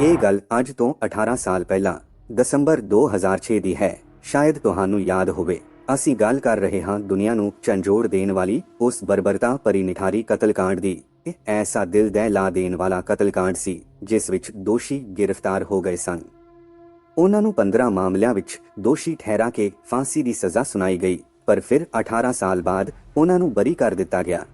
ਇਹ ਗੱਲ ਅੱਜ ਤੋਂ 18 ਸਾਲ ਪਹਿਲਾਂ ਦਸੰਬਰ 2006 ਦੀ ਹੈ। ਸ਼ਾਇਦ ਤੁਹਾਨੂੰ ਯਾਦ ਹੋਵੇ, ਅਸੀਂ ਗੱਲ ਕਰ ਰਹੇ ਹਾਂ ਦੁਨੀਆ ਨੂੰ ਚੰਜੋੜ ਦੇਣ ਵਾਲੀ ਉਸ ਬਰਬਰਤਾ ਭਰੀ ਨਿਠਾਰੀ ਕਤਲकांड ਦੀ। ਇਹ ਐਸਾ ਦਿਲ ਦਹਿਲਾ ਦੇਣ ਵਾਲਾ ਕਤਲकांड ਸੀ, ਜਿਸ ਵਿੱਚ ਦੋਸ਼ੀ ਗ੍ਰਿਫਤਾਰ ਹੋ ਗਏ ਸਨ। ਉਹਨਾਂ ਨੂੰ 15 ਮਾਮਲਿਆਂ ਵਿੱਚ ਦੋਸ਼ੀ ਠਹਿਰਾ ਕੇ ਫਾਂਸੀ ਦੀ ਸਜ਼ਾ ਸੁਣਾਈ ਗਈ, ਪਰ ਫਿਰ 18 ਸਾਲ ਬਾਅਦ ਉਹਨਾਂ ਨੂੰ ਬਰੀ ਕਰ ਦਿੱਤਾ ਗਿਆ।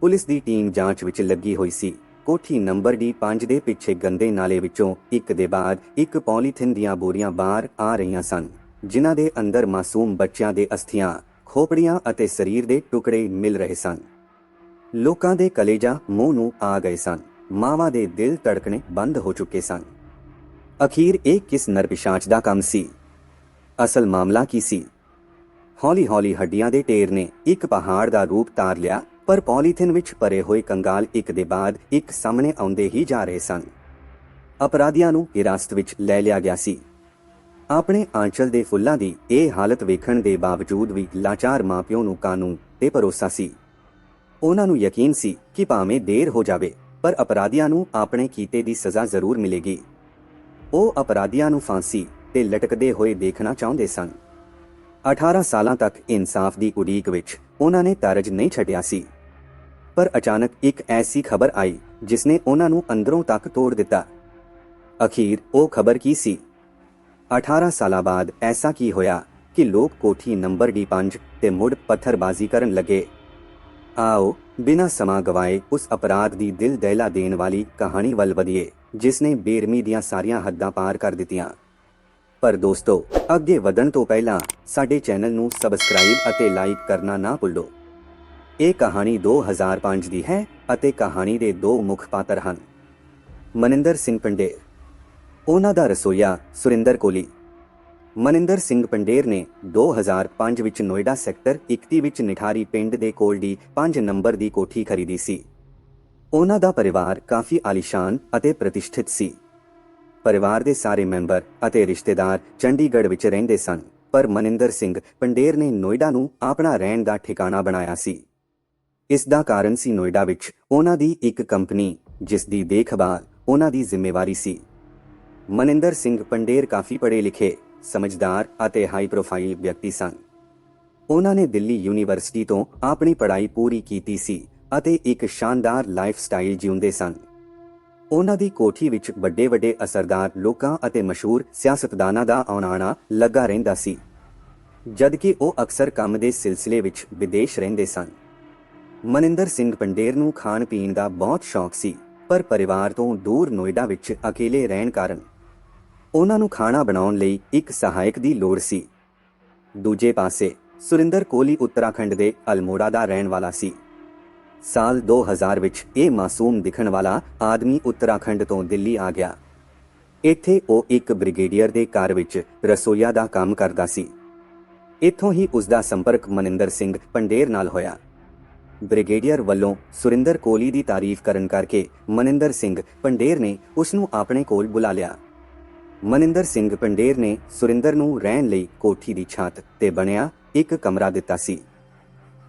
ਪੁਲਿਸ ਦੀ ਟੀਮ ਜਾਂਚ ਵਿੱਚ ਲੱਗੀ ਹੋਈ ਸੀ। ਕੋਠੀ ਨੰਬਰ ਡੀ 5 ਦੇ ਪਿੱਛੇ ਗੰਦੇ ਨਾਲੇ ਵਿੱਚੋਂ ਇੱਕ ਦੇ ਬਾਅਦ ਇੱਕ ਪੋਲੀਥਿਨ ਦੀਆਂ ਬੋਰੀਆਂ ਬਾਹਰ ਆ ਰਹੀਆਂ ਸਨ, ਜਿਨ੍ਹਾਂ ਦੇ ਅੰਦਰ ਮਾਸੂਮ ਬੱਚਿਆਂ ਦੇ ਅਸਥੀਆਂ, ਖੋਪੜੀਆਂ ਅਤੇ ਸਰੀਰ ਦੇ ਟੁਕੜੇ ਮਿਲ ਰਹੇ ਸਨ। ਲੋਕਾਂ ਦੇ ਕਲੇਜਾ ਮੂੰਹ ਨੂੰ ਆ ਗਏ ਸਨ, ਮਾਵਾਂ ਦੇ ਦਿਲ ਧੜਕਣੇ ਬੰਦ ਹੋ ਚੁੱਕੇ ਸਨ। ਅਖੀਰ ਇਹ ਕਿਸ ਨਰਪਿਸ਼ਾਚ ਦਾ ਕੰਮ ਸੀ? ਅਸਲ ਮਾਮਲਾ ਕੀ ਸੀ? ਹੌਲੀ-ਹੌਲੀ ਹੱਡੀਆਂ ਦੇ ਢੇਰ ਨੇ ਇੱਕ ਪਹਾੜ ਦਾ ਰੂਪ ਧਾਰ ਲਿਆ। ਪਰ ਪੋਲੀਥਿਨ ਵਿੱਚ ਭਰੇ ਹੋਏ ਕੰਗਾਲ ਇੱਕ ਦੇ ਬਾਅਦ ਇੱਕ ਸਾਹਮਣੇ ਆਉਂਦੇ ਹੀ ਜਾ ਰਹੇ ਸਨ। ਅਪਰਾਧੀਆਂ ਨੂੰ ਹਿਰਾਸਤ ਵਿੱਚ ਲੈ ਲਿਆ ਗਿਆ ਸੀ। ਆਪਣੇ ਆਂਚਲ ਦੇ ਫੁੱਲਾਂ ਦੀ ਇਹ ਹਾਲਤ ਵੇਖਣ ਦੇ ਬਾਵਜੂਦ ਵੀ ਲਾਚਾਰ ਮਾਪਿਓ ਨੂੰ ਕਾਨੂੰਨ ਤੇ ਭਰੋਸਾ ਸੀ। ਉਹਨਾਂ ਨੂੰ ਯਕੀਨ ਸੀ ਕਿ ਭਾਵੇਂ ਦੇਰ ਹੋ ਜਾਵੇ, ਪਰ ਅਪਰਾਧੀਆਂ ਨੂੰ ਆਪਣੇ ਕੀਤੇ ਦੀ ਸਜ਼ਾ ਜ਼ਰੂਰ ਮਿਲੇਗੀ। ਉਹ ਅਪਰਾਧੀਆਂ ਨੂੰ ਫਾਂਸੀ ਤੇ ਲਟਕਦੇ ਹੋਏ ਦੇਖਣਾ ਚਾਹੁੰਦੇ ਸਨ। 18 ਸਾਲਾਂ ਤੱਕ ਇਨਸਾਫ ਦੀ ਉਡੀਕ ਵਿੱਚ ਉਹਨਾਂ ਨੇ ਤਰਜ ਨਹੀਂ ਛੱਡਿਆ ਸੀ। ਪਰ ਅਚਾਨਕ ਇੱਕ ਐਸੀ ਖਬਰ ਆਈ ਜਿਸ ਨੇ ਉਹਨਾਂ ਨੂੰ ਅੰਦਰੋਂ ਤੱਕ ਤੋੜ ਦਿੱਤਾ। ਅਖੀਰ ਉਹ ਖਬਰ ਕੀ ਸੀ? 18 ਸਾਲਾਂ ਬਾਅਦ ਐਸਾ ਕੀ ਹੋਇਆ ਕਿ ਲੋਕ ਕੋਠੀ ਨੰਬਰ ਡੀ 5 ਤੇ ਮੁੜ ਪੱਥਰਬਾਜ਼ੀ ਕਰਨ ਲੱਗੇ? ਆਓ, ਬਿਨਾਂ ਸਮਾਂ ਗਵਾਏ ਉਸ ਅਪਰਾਧ ਦੀ ਦਿਲ ਦਹਿਲਾ ਦੇਣ ਵਾਲੀ ਕਹਾਣੀ ਵੱਲ ਵਧੀਏ ਜਿਸ ਨੇ ਬੇਰਮੀ ਦੀਆਂ ਸਾਰੀਆਂ ਹੱਦਾਂ ਪਾਰ ਕਰ ਦਿੱਤੀਆਂ। ਪਰ ਦੋਸਤੋ, ਅੱਗੇ ਵਧਣ ਤੋਂ ਪਹਿਲਾਂ ਸਾਡੇ ਚੈਨਲ ਨੂੰ ਸਬਸਕ੍ਰਾਈਬ ਅਤੇ ਲਾਈਕ ਕਰਨਾ ਨਾ ਭੁੱਲੋ। ਇਹ ਕਹਾਣੀ 2005 ਦੀ ਹੈ ਅਤੇ ਕਹਾਣੀ ਦੇ ਦੋ ਮੁੱਖ ਪਾਤਰ ਹਨ। ਮਨਿੰਦਰ ਸਿੰਘ ਪੰਡੇਰ। ਉਹਨਾਂ ਦਾ ਰਸੋਈਆ ਸੁਰਿੰਦਰ ਕੋਲੀ। ਮਨਿੰਦਰ ਸਿੰਘ ਪੰਡੇਰ ਨੇ 2005 ਵਿੱਚ ਨੋਇਡਾ ਸੈਕਟਰ 31 ਵਿੱਚ ਨਿਠਾਰੀ ਪਿੰਡ ਦੇ ਕੋਲ ਦੀ 5 ਨੰਬਰ ਦੀ ਕੋਠੀ ਖਰੀਦੀ ਸੀ। ਉਹਨਾਂ ਦਾ ਪਰਿਵਾਰ ਕਾਫੀ ਆਲੀਸ਼ਾਨ ਅਤੇ ਪ੍ਰਤਿਸ਼ਠਿਤ ਸੀ। ਪਰਿਵਾਰ ਦੇ ਸਾਰੇ ਮੈਂਬਰ ਅਤੇ ਰਿਸ਼ਤੇਦਾਰ ਚੰਡੀਗੜ੍ਹ ਵਿੱਚ ਰਹਿੰਦੇ ਸਨ, ਪਰ ਮਨਿੰਦਰ ਸਿੰਘ ਪੰਡੇਰ ਨੇ ਨੋਇਡਾ ਨੂੰ ਆਪਣਾ ਰਹਿਣ ਦਾ ਠਿਕਾਣਾ ਬਣਾਇਆ ਸੀ। ਇਸ ਦਾ ਕਾਰਨ ਸੀ ਨੋਇਡਾ ਵਿੱਚ ਉਹਨਾਂ ਦੀ ਇੱਕ ਕੰਪਨੀ, ਜਿਸ ਦੀ ਦੇਖਭਾਲ ਉਹਨਾਂ ਦੀ ਜ਼ਿੰਮੇਵਾਰੀ ਸੀ। ਮਨਿੰਦਰ ਸਿੰਘ ਪੰਡੇਰ ਕਾਫੀ ਪੜ੍ਹੇ ਲਿਖੇ ਸਮਝਦਾਰ ਅਤੇ ਹਾਈ ਪ੍ਰੋਫਾਈਲ ਵਿਅਕਤੀ ਸਨ। ਉਹਨਾਂ ਨੇ ਦਿੱਲੀ ਯੂਨੀਵਰਸਿਟੀ ਤੋਂ ਆਪਣੀ ਪੜ੍ਹਾਈ ਪੂਰੀ ਕੀਤੀ ਸੀ ਅਤੇ ਇੱਕ ਸ਼ਾਨਦਾਰ ਲਾਈਫ ਸਟਾਈਲ ਜਿਉਂਦੇ ਸਨ। ਉਹਨਾਂ ਦੀ ਕੋਠੀ ਵਿੱਚ ਵੱਡੇ ਵੱਡੇ ਅਸਰਦਾਰ ਲੋਕਾਂ ਅਤੇ ਮਸ਼ਹੂਰ ਸਿਆਸਤਦਾਨਾਂ ਦਾ ਆਉਣਾ ਲੱਗਾ ਰਹਿੰਦਾ ਸੀ। ਜਦਕਿ ਉਹ ਅਕਸਰ ਕੰਮ ਦੇ ਸਿਲਸਿਲੇ ਵਿੱਚ ਵਿਦੇਸ਼ ਰਹਿੰਦੇ ਸਨ। ਮਨਿੰਦਰ ਸਿੰਘ ਪੰਡੇਰ ਨੂੰ ਖਾਣ ਪੀਣ ਦਾ ਬਹੁਤ ਸ਼ੌਕ ਸੀ, ਪਰ ਪਰਿਵਾਰ ਤੋਂ ਦੂਰ ਨੋਇਡਾ ਵਿੱਚ ਅਕੇਲੇ ਰਹਿਣ ਕਾਰਨ ਉਹਨਾਂ ਨੂੰ ਖਾਣਾ ਬਣਾਉਣ ਲਈ ਇੱਕ ਸਹਾਇਕ ਦੀ ਲੋੜ ਸੀ। ਦੂਜੇ ਪਾਸੇ, ਸੁਰਿੰਦਰ ਕੋਹਲੀ ਉੱਤਰਾਖੰਡ ਦੇ ਅਲਮੋੜਾ ਦਾ ਰਹਿਣ ਵਾਲਾ ਸੀ। ਸਾਲ 2000 ਵਿੱਚ ਇਹ ਮਾਸੂਮ ਦਿਖਣ ਵਾਲਾ ਆਦਮੀ ਉੱਤਰਾਖੰਡ ਤੋਂ ਦਿੱਲੀ ਆ ਗਿਆ। ਇੱਥੇ ਉਹ ਇੱਕ ਬ੍ਰਿਗੇਡੀਅਰ ਦੇ ਘਰ ਵਿੱਚ ਰਸੋਈਆ ਦਾ ਕੰਮ ਕਰਦਾ ਸੀ। ਇੱਥੋਂ ਹੀ ਉਸ ਦਾ ਸੰਪਰਕ ਮਨਿੰਦਰ ਸਿੰਘ ਪੰਡੇਰ ਨਾਲ ਹੋਇਆ। ਬ੍ਰਿਗੇਡੀਅਰ ਵੱਲੋਂ ਸੁਰਿੰਦਰ ਕੋਹਲੀ ਦੀ ਤਾਰੀਫ ਕਰਨ ਕਰਕੇ ਮਨਿੰਦਰ ਸਿੰਘ ਪੰਡੇਰ ਨੇ ਉਸ ਨੂੰ ਆਪਣੇ ਕੋਲ ਬੁਲਾ ਲਿਆ। ਮਨਿੰਦਰ ਸਿੰਘ ਪੰਡੇਰ ਨੇ ਸੁਰਿੰਦਰ ਨੂੰ ਰਹਿਣ ਲਈ ਕੋਠੀ ਦੀ ਛੱਤ ਤੇ ਬਣਿਆ ਇੱਕ ਕਮਰਾ ਦਿੱਤਾ ਸੀ।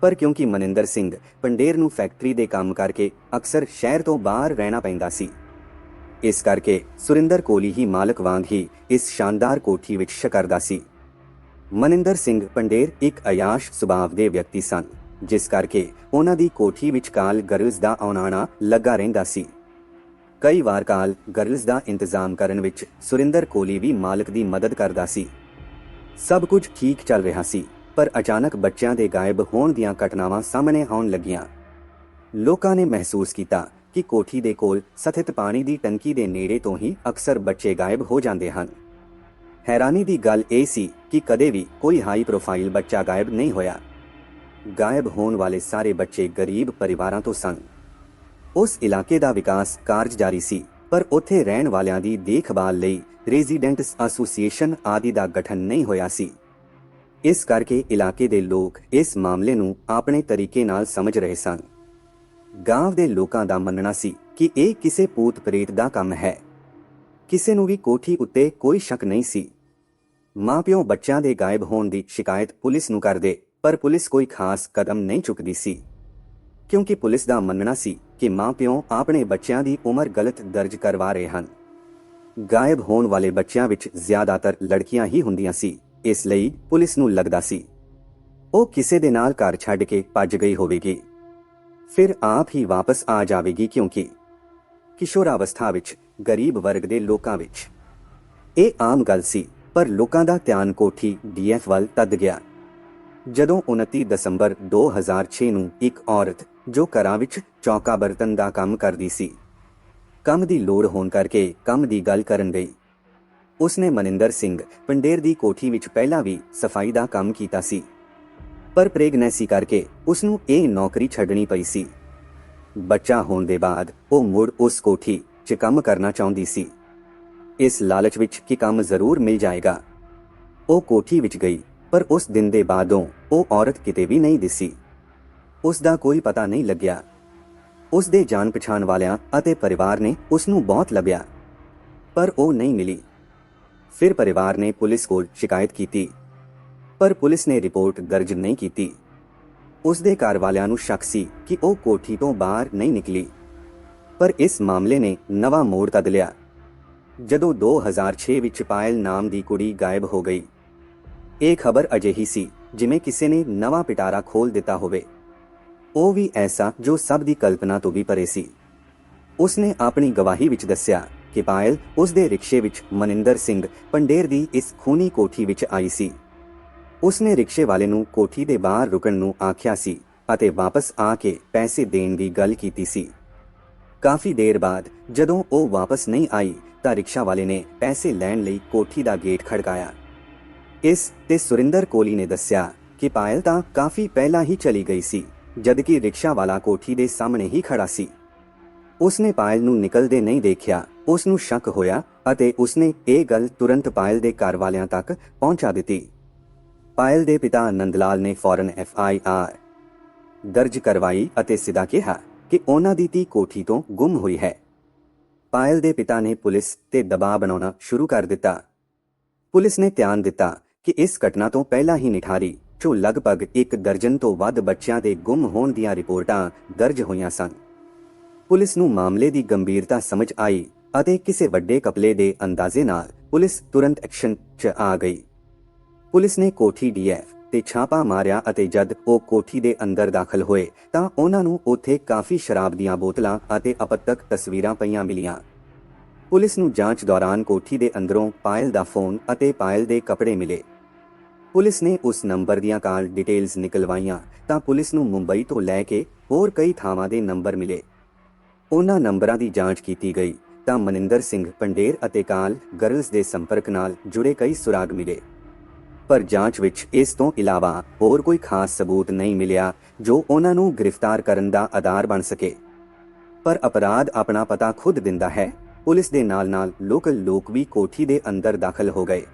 ਪਰ ਕਿਉਂਕਿ ਮਨਿੰਦਰ ਸਿੰਘ ਪੰਡੇਰ ਨੂੰ ਫੈਕਟਰੀ ਦੇ ਕੰਮ ਕਰਕੇ ਅਕਸਰ ਸ਼ਹਿਰ ਤੋਂ ਬਾਹਰ ਰਹਿਣਾ ਪੈਂਦਾ ਸੀ, ਇਸ ਕਰਕੇ ਸੁਰਿੰਦਰ ਕੋਹਲੀ ਹੀ ਮਾਲਕ ਵਾਂਗ ਹੀ ਇਸ ਸ਼ਾਨਦਾਰ ਕੋਠੀ ਵਿੱਚ ਸ਼ਕਰਦਾ ਸੀ। ਮਨਿੰਦਰ ਸਿੰਘ ਪੰਡੇਰ ਇੱਕ ਅਯਾਸ਼ ਸੁਭਾਅ ਦੇ ਵਿਅਕਤੀ ਸਨ। ਜਿਸ ਕਰਕੇ ਉਹਨਾਂ ਦੀ ਕੋਠੀ ਵਿੱਚ ਕਾਲ ਗਰਲਸ ਦਾ ਆਉਣਾ ਲੱਗਾ ਰਹਿੰਦਾ ਸੀ। ਕਈ ਵਾਰ ਕਾਲ ਗਰਲਸ ਦਾ ਇੰਤਜ਼ਾਮ ਕਰਨ ਵਿੱਚ ਸੁਰਿੰਦਰ ਕੋਹਲੀ ਵੀ ਮਾਲਕ ਦੀ ਮਦਦ ਕਰਦਾ ਸੀ। ਸਭ ਕੁਝ ਠੀਕ ਚੱਲ ਰਿਹਾ ਸੀ, ਪਰ ਅਚਾਨਕ ਬੱਚਿਆਂ ਦੇ ਗਾਇਬ ਹੋਣ ਦੀਆਂ ਘਟਨਾਵਾਂ ਸਾਹਮਣੇ ਆਉਣ ਲੱਗੀਆਂ। ਲੋਕਾਂ ਨੇ ਮਹਿਸੂਸ ਕੀਤਾ ਕਿ ਕੋਠੀ ਦੇ ਕੋਲ ਸਥਿਤ ਪਾਣੀ ਦੀ ਟੰਕੀ ਦੇ ਨੇੜੇ ਤੋਂ ਹੀ ਅਕਸਰ ਬੱਚੇ ਗਾਇਬ ਹੋ ਜਾਂਦੇ ਹਨ। ਹੈਰਾਨੀ ਦੀ ਗੱਲ ਇਹ ਸੀ ਕਿ ਕਦੇ ਵੀ ਕੋਈ ਹਾਈ ਪ੍ਰੋਫਾਈਲ ਬੱਚਾ ਗਾਇਬ ਨਹੀਂ ਹੋਇਆ। ਗਾਇਬ ਹੋਣ ਵਾਲੇ ਸਾਰੇ ਬੱਚੇ ਗਰੀਬ ਪਰਿਵਾਰਾਂ ਤੋਂ ਸਨ। ਉਸ ਇਲਾਕੇ ਦਾ ਵਿਕਾਸ ਕਾਰਜ ਜਾਰੀ ਸੀ, ਪਰ ਉੱਥੇ ਰਹਿਣ ਵਾਲਿਆਂ ਦੀ ਦੇਖਭਾਲ ਲਈ ਰੈਜ਼ੀਡੈਂਟਸ ਐਸੋਸੀਏਸ਼ਨ ਆਦਿ ਦਾ ਗਠਨ ਨਹੀਂ ਹੋਇਆ ਸੀ। ਇਸ ਕਰਕੇ ਇਲਾਕੇ ਦੇ ਲੋਕ ਇਸ ਮਾਮਲੇ ਨੂੰ ਆਪਣੇ ਤਰੀਕੇ ਨਾਲ ਸਮਝ ਰਹੇ ਸਨ। ਗਾਂਵ ਦੇ ਲੋਕਾਂ ਦਾ ਮੰਨਣਾ ਸੀ ਕਿ ਇਹ ਕਿਸੇ ਪੂਤ ਪ੍ਰੇਤ ਦਾ ਕੰਮ ਹੈ। ਕਿਸੇ ਨੂੰ ਵੀ ਕੋਠੀ ਉੱਤੇ ਕੋਈ ਸ਼ੱਕ ਨਹੀਂ ਸੀ। ਮਾਪਿਓ ਬੱਚਿਆਂ ਦੇ ਗਾਇਬ ਹੋਣ ਦੀ ਸ਼ਿਕਾਇਤ ਪੁਲਿਸ ਨੂੰ ਕਰਦੇ ਪਰ ਪੁਲਿਸ ਕੋਈ ਖਾਸ ਕਦਮ ਨਹੀਂ ਚੁੱਕਦੀ ਸੀ। ਕਿਉਂਕਿ ਪੁਲਿਸ ਦਾ ਮੰਨਣਾ ਸੀ ਕਿ ਮਾਪਿਓ ਆਪਣੇ ਬੱਚਿਆਂ ਦੀ ਉਮਰ ਗਲਤ ਦਰਜ ਕਰਵਾ ਰਹੇ ਹਨ। ਗਾਇਬ ਹੋਣ ਵਾਲੇ ਬੱਚਿਆਂ ਵਿੱਚ ਜ਼ਿਆਦਾਤਰ ਲੜਕੀਆਂ ਹੀ ਹੁੰਦੀਆਂ ਸੀ, ਇਸ ਲਈ ਪੁਲਿਸ ਨੂੰ ਲੱਗਦਾ ਸੀ। ਉਹ ਕਿਸੇ ਦੇ ਨਾਲ ਘਰ ਛੱਡ ਕੇ ਭੱਜ ਗਈ ਹੋਵੇਗੀ। ਫਿਰ ਆਪ ਹੀ ਵਾਪਸ ਆ ਜਾਵੇਗੀ ਕਿਉਂਕਿ ਕਿਸ਼ੋਰਾਵਸਥਾ ਵਿੱਚ, ਗਰੀਬ ਵਰਗ ਦੇ ਲੋਕਾਂ ਵਿੱਚ। ਇਹ ਆਮ ਗੱਲ ਸੀ, ਪਰ ਲੋਕਾਂ ਦਾ ਧਿਆਨ ਕੋਠੀ ਡੀਐਫ ਵੱਲ ਤੱਦ ਗਿਆ। ਜਦੋਂ 29 ਦਸੰਬਰ 2006 ਨੂੰ ਇੱਕ ਔਰਤ ਜੋ ਘਰਾਂ ਵਿੱਚ ਚੌਕਾ ਬਰਤਨ ਦਾ ਕੰਮ ਕਰਦੀ ਸੀ, ਕੰਮ ਦੀ ਲੋੜ ਹੋਣ ਕਰਕੇ ਕੰਮ ਦੀ ਗੱਲ ਕਰਨ ਗਈ। ਉਸਨੇ ਮਨਿੰਦਰ ਸਿੰਘ ਪੰਡੇਰ ਦੀ ਕੋਠੀ ਵਿੱਚ ਪਹਿਲਾਂ ਵੀ ਸਫ਼ਾਈ ਦਾ ਕੰਮ ਕੀਤਾ ਸੀ, ਪਰ ਪ੍ਰੈਗਨੈਂਸੀ ਕਰਕੇ ਉਸ ਨੂੰ ਇਹ ਨੌਕਰੀ ਛੱਡਣੀ ਪਈ ਸੀ। ਬੱਚਾ ਹੋਣ ਦੇ ਬਾਅਦ ਉਹ ਮੁੜ ਉਸ ਕੋਠੀ 'ਚ ਕੰਮ ਕਰਨਾ ਚਾਹੁੰਦੀ ਸੀ। ਇਸ ਲਾਲਚ ਵਿੱਚ ਕਿ ਕੰਮ ਜ਼ਰੂਰ ਮਿਲ ਜਾਏਗਾ। ਉਹ ਕੋਠੀ ਵਿੱਚ ਗਈ ਪਰ ਉਸ ਦਿਨ ਦੇ ਬਾਅਦੋਂ ਉਹ ਔਰਤ ਕਿਤੇ ਵੀ ਨਹੀਂ ਦਿਸੀ। ਉਸ ਦਾ ਕੋਈ ਪਤਾ ਨਹੀਂ ਲੱਗਿਆ। ਉਸ ਦੇ ਜਾਣ ਪਛਾਣ ਵਾਲਿਆਂ ਅਤੇ ਪਰਿਵਾਰ ਨੇ ਉਸ ਨੂੰ ਬਹੁਤ ਲੱਭਿਆ। ਪਰ ਉਹ ਨਹੀਂ ਮਿਲੀ। ਫਿਰ ਪਰਿਵਾਰ ਨੇ ਪੁਲਿਸ ਕੋਲ ਸ਼ਿਕਾਇਤ ਕੀਤੀ। ਪਰ ਪੁਲਿਸ ਨੇ ਰਿਪੋਰਟ ਦਰਜ ਨਹੀਂ ਕੀਤੀ। ਉਸ ਦੇ ਘਰ ਵਾਲਿਆਂ ਨੂੰ ਸ਼ੱਕ ਸੀ ਕਿ ਉਹ ਕੋਠੀ ਤੋਂ ਬਾਹਰ ਨਹੀਂ ਨਿਕਲੀ। ਪਰ ਇਸ ਮਾਮਲੇ ਨੇ ਨਵਾਂ ਮੋੜ ਤੱਦ ਲਿਆ। ਜਦੋਂ 2006 ਵਿੱਚ ਪਾਇਲ ਨਾਮ ਦੀ ਕੁੜੀ ਗਾਇਬ ਹੋ ਗਈ ਇਹ ਖਬਰ ਅਜਿਹੀ ਸੀ ਜਿਵੇਂ ਕਿਸੇ ਨੇ ਨਵਾਂ ਪਿਟਾਰਾ ਖੋਲ ਦਿੱਤਾ ਹੋਵੇ। ਉਹ ਵੀ ਐਸਾ ਜੋ ਸਭ ਦੀ ਕਲਪਨਾ ਤੋਂ ਵੀ ਪਰੇ ਸੀ। ਉਸਨੇ ਆਪਣੀ ਗਵਾਹੀ ਵਿੱਚ ਦੱਸਿਆ ਕਿ ਪਾਇਲ ਉਸ ਦੇ ਰਿਕਸ਼ੇ ਵਿੱਚ ਮਨਿੰਦਰ ਸਿੰਘ ਪੰਡੇਰ ਦੀ ਇਸ ਖੂਨੀ ਕੋਠੀ ਵਿੱਚ ਆਈ ਸੀ। ਉਸਨੇ ਰਿਕਸ਼ੇ ਵਾਲੇ ਨੂੰ ਕੋਠੀ ਦੇ ਬਾਹਰ ਰੁਕਣ ਨੂੰ ਆਖਿਆ ਸੀ ਅਤੇ ਵਾਪਸ ਆ ਕੇ ਪੈਸੇ ਦੇਣ ਦੀ ਗੱਲ ਕੀਤੀ ਸੀ। ਕਾਫੀ ਦੇਰ ਬਾਅਦ ਜਦੋਂ ਉਹ ਵਾਪਸ ਨਹੀਂ ਆਈ ਤਾਂ ਰਿਕਸ਼ਾ ਵਾਲੇ ਨੇ ਪੈਸੇ ਲੈਣ ਲਈ ਕੋਠੀ ਦਾ ਗੇਟ ਖੜਕਾਇਆ। ਇਸ ਤੇ ਸੁਰਿੰਦਰ ਕੋਲੀ ਨੇ ਦੱਸਿਆ ਕਿ ਪਾਇਲ ਤਾਂ ਕਾਫੀ ਪਹਿਲਾਂ ਹੀ ਚਲੀ ਗਈ ਸੀ, ਜਦਕਿ ਰਿਕਸ਼ਾ ਵਾਲਾ ਕੋਠੀ ਦੇ ਸਾਹਮਣੇ ਹੀ ਖੜਾ ਸੀ। ਉਸਨੇ ਪਾਇਲ ਨੂੰ ਨਿਕਲਦੇ ਨਹੀਂ ਦੇਖਿਆ ਉਸ ਨੂੰ ਸ਼ੱਕ ਹੋਇਆ ਅਤੇ ਉਸਨੇ ਇਹ ਗੱਲ ਤੁਰੰਤ ਪਾਇਲ ਦੇ ਘਰ ਵਾਲਿਆਂ ਤੱਕ ਪਹੁੰਚਾ ਦਿੱਤੀ। ਪਾਇਲ ਦੇ ਪਿਤਾ ਆਨੰਦ ਲਾਲ ਨੇ ਫੌਰਨ ਐਫ ਆਈ ਆਰ ਦਰਜ ਕਰਵਾਈ ਅਤੇ ਸਿੱਧਾ ਕਿਹਾ ਕਿ ਉਹਨਾਂ ਦੀ ਧੀ ਕੋਠੀ ਤੋਂ ਗੁੰਮ ਹੋਈ ਹੈ। ਪਾਇਲ ਦੇ ਪਿਤਾ ਨੇ ਪੁਲਿਸ ਤੇ ਦਬਾਅ ਬਣਾਉਣਾ ਸ਼ੁਰੂ ਕਰ ਦਿੱਤਾ। ਪੁਲਿਸ ਨੇ ਧਿਆਨ ਦਿੱਤਾ ਕਿ ਇਸ ਘਟਨਾ ਤੋਂ ਪਹਿਲਾਂ ਹੀ ਨਿਠਾਰੀ ਜੋ ਲਗਭਗ ਇੱਕ ਦਰਜਨ ਤੋਂ ਵੱਧ ਬੱਚਿਆਂ ਦੇ ਗੁੰਮ ਹੋਣ ਦੀਆਂ ਰਿਪੋਰਟਾਂ ਦਰਜ ਹੋਈਆਂ ਸਨ। ਪੁਲਿਸ ਨੂੰ ਮਾਮਲੇ ਦੀ ਗੰਭੀਰਤਾ ਸਮਝ ਆਈ ਅਤੇ ਕਿਸੇ ਵੱਡੇ ਕਪਲੇ ਦੇ ਅੰਦਾਜ਼ੇ ਨਾਲ ਪੁਲਿਸ ਤੁਰੰਤ ਐਕਸ਼ਨ 'ਚ ਆ ਗਈ। ਪੁਲਿਸ ਨੇ ਕੋਠੀ ਡੀਐਫ ਤੇ ਛਾਪਾ ਮਾਰਿਆ ਅਤੇ ਜਦ ਉਹ ਕੋਠੀ ਦੇ ਅੰਦਰ ਦਾਖਲ ਹੋਏ ਤਾਂ ਉਹਨਾਂ ਨੂੰ ਉੱਥੇ ਕਾਫੀ ਸ਼ਰਾਬ ਦੀਆਂ ਬੋਤਲਾਂ ਅਤੇ ਅਪਤਕ ਤਸਵੀਰਾਂ ਪਈਆਂ ਮਿਲੀਆਂ। ਪੁਲਿਸ ਨੂੰ ਜਾਂਚ ਦੌਰਾਨ ਕੋਠੀ ਦੇ ਅੰਦਰੋਂ ਪਾਇਲ ਦਾ ਫੋਨ ਅਤੇ ਪਾਇਲ ਦੇ ਕੱਪੜੇ ਮਿਲੇ। ਪੁਲਿਸ ਨੇ ਉਸ ਨੰਬਰ ਦੀਆਂ ਕਾਲ ਡਿਟੇਲਸ ਨਿਕਲਵਾਈਆਂ ਤਾਂ ਪੁਲਿਸ ਨੂੰ ਮੁੰਬਈ ਤੋਂ ਲੈ ਕੇ ਹੋਰ ਕਈ ਥਾਵਾਂ ਦੇ ਨੰਬਰ ਮਿਲੇ। ਉਹਨਾਂ ਨੰਬਰਾਂ ਦੀ ਜਾਂਚ ਕੀਤੀ ਗਈ ਤਾਂ ਮਨਿੰਦਰ ਸਿੰਘ ਪੰਡੇਰ ਅਤੇ ਕਾਲ ਗਰਲਸ ਦੇ ਸੰਪਰਕ ਨਾਲ ਜੁੜੇ ਕਈ ਸੁਰਾਗ ਮਿਲੇ। ਪਰ ਜਾਂਚ ਵਿੱਚ ਇਸ ਤੋਂ ਇਲਾਵਾ ਹੋਰ ਕੋਈ ਖਾਸ ਸਬੂਤ ਨਹੀਂ ਮਿਲਿਆ ਜੋ ਉਹਨਾਂ ਨੂੰ ਗ੍ਰਿਫਤਾਰ ਕਰਨ ਦਾ ਆਧਾਰ ਬਣ ਸਕੇ। ਪਰ ਅਪਰਾਧ ਆਪਣਾ ਪਤਾ ਖੁਦ ਦਿੰਦਾ ਹੈ। ਪੁਲਿਸ ਦੇ ਨਾਲ-ਨਾਲ ਲੋਕਲ ਲੋਕ ਵੀ ਕੋਠੀ ਦੇ ਅੰਦਰ ਦਾਖਲ ਹੋ ਗਏ।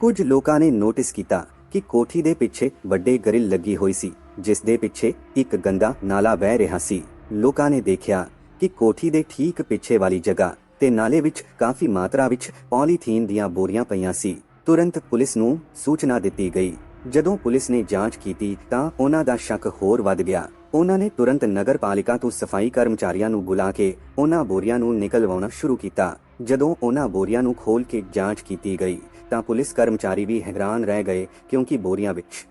ਕੁਝ ਲੋਕਾਂ ਨੇ ਨੋਟਿਸ ਕੀਤਾ ਕਿ ਕੋਠੀ ਦੇ ਪਿੱਛੇ ਵੱਡੇ ਗਰਿਲ ਲੱਗੀ ਹੋਈ ਸੀ, ਜਿਸ ਦੇ ਪਿੱਛੇ ਇੱਕ ਗੰਦਾ ਨਾਲਾ ਵਹਿ ਰਿਹਾ ਸੀ। ਲੋਕਾਂ ਨੇ ਦੇਖਿਆ ਕਿ ਕੋਠੀ ਦੇ ਠੀਕ ਪਿੱਛੇ ਵਾਲੀ ਜਗ੍ਹਾ ਤੇ ਨਾਲੇ ਵਿੱਚ ਕਾਫੀ ਮਾਤਰਾ ਵਿੱਚ ਪੋਲੀਥੀਨ ਦੀਆਂ ਬੋਰੀਆਂ ਪਈਆਂ ਸੀ। ਤੁਰੰਤ ਪੁਲਿਸ ਨੂੰ ਸੂਚਨਾ ਦਿੱਤੀ ਗਈ। ਜਦੋਂ ਪੁਲਿਸ ਨੇ ਜਾਂਚ ਕੀਤੀ ਤਾਂ ਉਹਨਾਂ ਦਾ ਸ਼ੱਕ ਹੋਰ ਵੱਧ ਗਿਆ। ਉਹਨਾਂ ਨੇ ਤੁਰੰਤ ਨਗਰ ਪਾਲਿਕਾ ਤੋਂ ਸਫ਼ਾਈ ਕਰਮਚਾਰੀਆਂ ਨੂੰ ਬੁਲਾ ਕੇ ਉਹਨਾਂ ਬੋਰੀਆਂ ਨੂੰ ਨਿਕਲਵਾਉਣਾ ਸ਼ੁਰੂ ਕੀਤਾ। ਜਦੋਂ ਉਹਨਾਂ ਬੋਰੀਆਂ ਨੂੰ ਖੋਲ ਕੇ ਜਾਂਚ ਕੀਤੀ ਗਈ ਤਾਂ ਪੁਲਿਸ ਕਰਮਚਾਰੀ ਵੀ ਹੈਰਾਨ ਰਹਿ ਗਏ ਕਿਉਂਕਿ ਬੋਰੀਆਂ ਵਿੱਚ